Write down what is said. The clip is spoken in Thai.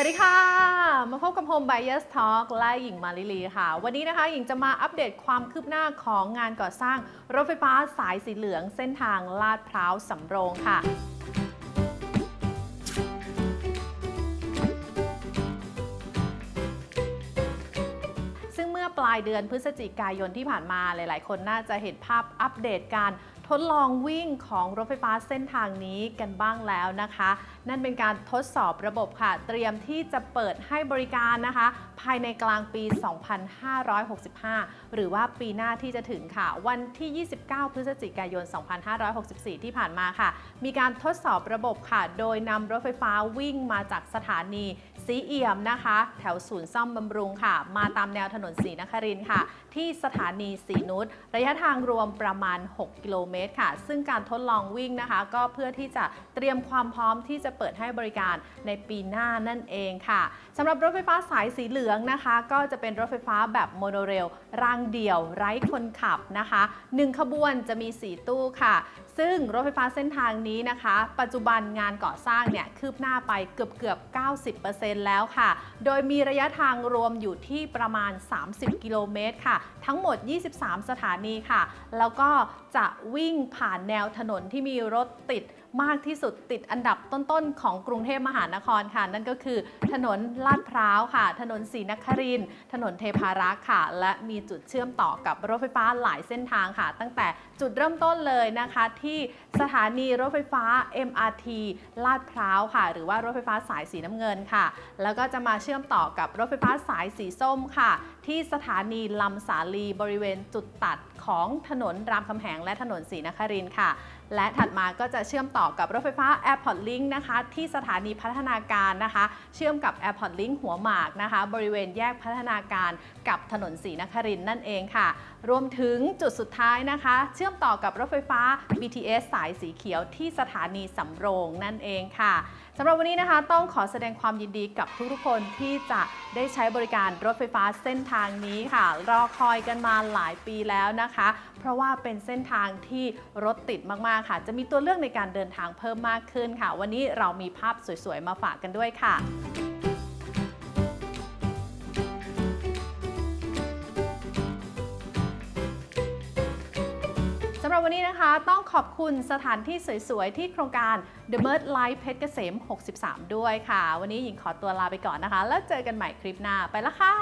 วัสดีค่ะ มาพบกับ Home Buyers Talk และหญิงมาลิลีค่ะ วันนี้นะคะหญิงจะมาอัปเดตความคืบหน้าของงานก่อสร้างรถไฟฟ้าสายสีเหลืองเส้นทางลาดพร้าวสำโรงค่ะซึ่งเมื่อปลายเดือนพฤศจิกายนที่ผ่านมาหลาย ๆ คนน่าจะเห็นภาพอัปเดตการ ทดลองวิ่งของรถไฟฟ้าเส้นทางนี้กันบ้างแล้วนะคะ นั่นเป็นการทดสอบระบบค่ะ เตรียมที่จะเปิดให้บริการนะคะ ภายในกลางปี 2565 หรือว่าปีหน้าที่จะถึงค่ะ วันที่ 29 พฤศจิกายน 2564 ที่ผ่านมาค่ะ มีการทดสอบระบบค่ะ โดยนำรถไฟฟ้าวิ่งมาจากสถานีสีเอี่ยมนะคะ แถวศูนย์ซ่อมบำรุงค่ะ มาตามแนวถนนศรีนครินค่ะ ที่สถานีสีนุชระยะทางรวมประมาณ 6 กิโลเมตรค่ะ ซึ่งการทดลองวิ่งนะคะ ก็เพื่อที่จะเตรียมความพร้อมที่จะเปิดให้บริการในปีหน้านั่นเองค่ะสำหรับรถไฟฟ้าสายสีเหลืองนะคะ ก็จะเป็นรถไฟฟ้าแบบโมโนเรลรางเดี่ยวไร้คนขับนะคะหนึ่งขบวนจะมี 4 ตู้ค่ะ ซึ่งรถไฟฟ้าเส้นทางนี้นะคะ ปัจจุบันงานก่อสร้างเนี่ยคืบหน้าไปเกือบเกือบ 90%แล้วค่ะ โดยมีระยะทางรวมอยู่ที่ประมาณ 30 กิโลเมตรค่ะ ทั้งหมด 23 สถานีค่ะ แล้วก็จะวิ่งผ่านแนวถนนที่มีรถติดมากที่สุดติดอันดับต้นๆ ของกรุงเทพมหานครค่ะ นั่นก็คือถนนลาดพร้าวค่ะ ถนนศรีนครินถนนเทพารักษ์ค่ะ และมีจุดเชื่อมต่อกับรถไฟฟ้าหลายเส้นทางค่ะ ตั้งแต่จุดเริ่มต้นเลยนะคะที่สถานีรถไฟฟ้า MRT ลาดพร้าวค่ะ หรือว่ารถไฟฟ้าสายสีน้ำเงินค่ะ แล้วก็จะมาเชื่อมต่อกับรถไฟฟ้าสายสีส้มค่ะ ที่สถานีลำสาลีบริเวณจุดตัดของถนนรามคำแหงและถนนศรีนครินค่ะ และถัดมาก็จะเชื่อมต่อกับรถไฟฟ้า Airport Link นะคะ ที่สถานีพัฒนาการนะคะ เชื่อมกับ Airport Link หัวหมากนะคะ บริเวณแยกพัฒนาการกับถนนศรีนครินนั่นเองค่ะ รวมถึงจุดสุดท้ายนะคะ เชื่อมต่อกับรถไฟฟ้า BTS สายสีเขียวที่สถานีสำโรงนั่นเองค่ะสำหรับวันนี้นะคะต้องขอแสดงความยินดีกับทุกๆคนที่จะได้ใช้บริการรถไฟฟ้าเส้นทางนี้ค่ะ รอคอยกันมาหลายปีแล้วนะคะ เพราะว่าเป็นเส้นทางที่รถติดมากๆค่ะ จะมีตัวเลือกในการเดินทางเพิ่มมากขึ้นค่ะ วันนี้เรามีภาพสวยๆมาฝากกันด้วยค่ะ รับวันนี้นะคะ ต้องขอบคุณสถานที่สวยๆ ที่โครงการ The Bird Life เพชรเกษม 63 ด้วยค่ะ วันนี้หญิงขอตัวลาไปก่อนนะคะ แล้วเจอกันใหม่คลิปหน้าไปละค่ะ